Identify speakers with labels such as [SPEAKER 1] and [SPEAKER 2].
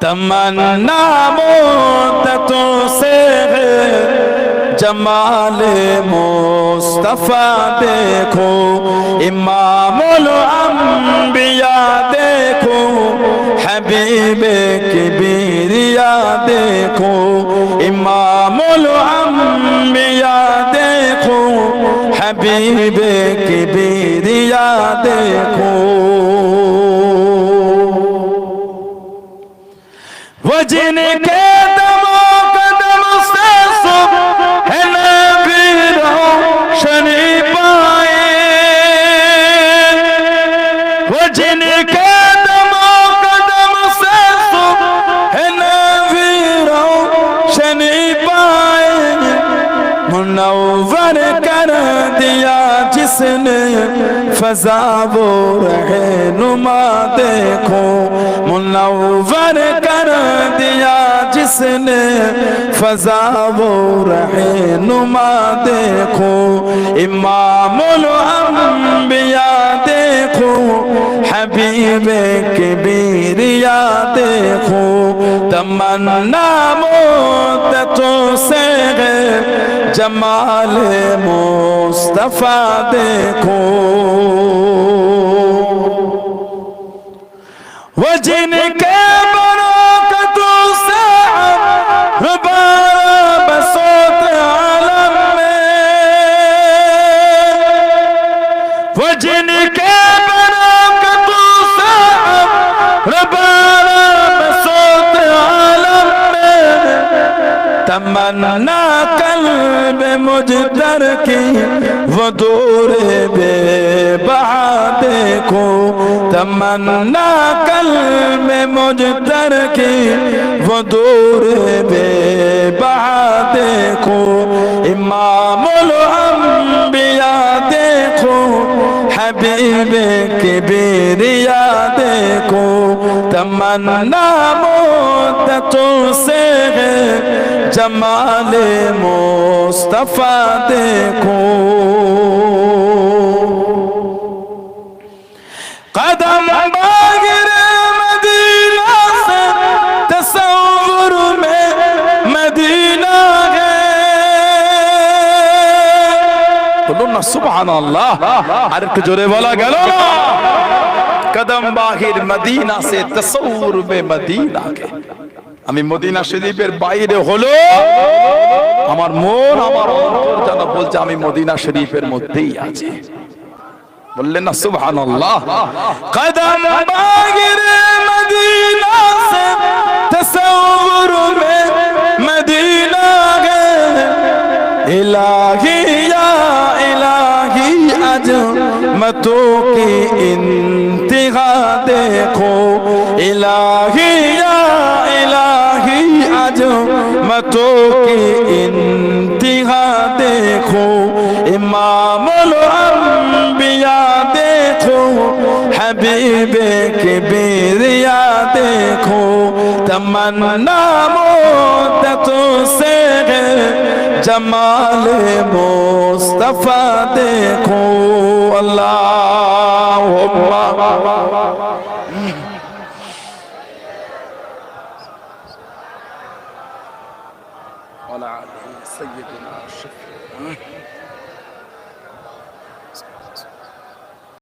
[SPEAKER 1] تمنا مدتوں سے ہے جمال مصطفیٰ دیکھو، امام الانبیاء دیکھو، حبیب کبیریا دیکھو، امام الانبیاء دیکھو، حبیب کبیریا دیکھو۔ जिनके दमो कदम से सुबह है नबी रोशनी पाए वो जिनके दमो कदम से सुबह है नबी रोशनी पाए मुनव्वर कर दिया जिसने फजा वो रहे नुमा देखो मुनव्वर कर दिया حسن فضا و رہنما دیکھو، امام الانبیاء دیکھو، حبیب کبیریا دیکھو، تمنا موتتوں سے ہے جمال مصطفیٰ دیکھو۔ وہ جن کے में तमन्ना कल्ब मुजदर की वो दूर बेबहा देखो तमन्ना कल्ब मुजदर की वो दूर बेबहा देखो हबीब किबिरिया देखो तमन्ना मुद्दतों से है जमाल मुस्तफा देखो বলুন না সুবহান আল্লাহ আর জোরে বলা গেল না? কদম বাহির মদিনা সে তসৌর বে মদিনা কে আমি মদিনা শরীফের বাইরে হলো। আমার মন, আমার অন্তর যেন বলছে, আমি মদিনা শরীফের মধ্যেই আছি। বললেন না সুবহান আল্লাহ কদম বাগির মদিনা সে তসৌর মে মদিনা গে ইলাহি या इलाही अजमतों की इंतहा देखो इलाही या इलाही अजमतों की इंतहा देखो इमामुल अंबिया देखो हबीब किबिरिया देखो तमन्ना मुद्दतों से جمال مصطفیٰ دیکھو اللہ وعلى آله سيدنا الشفيع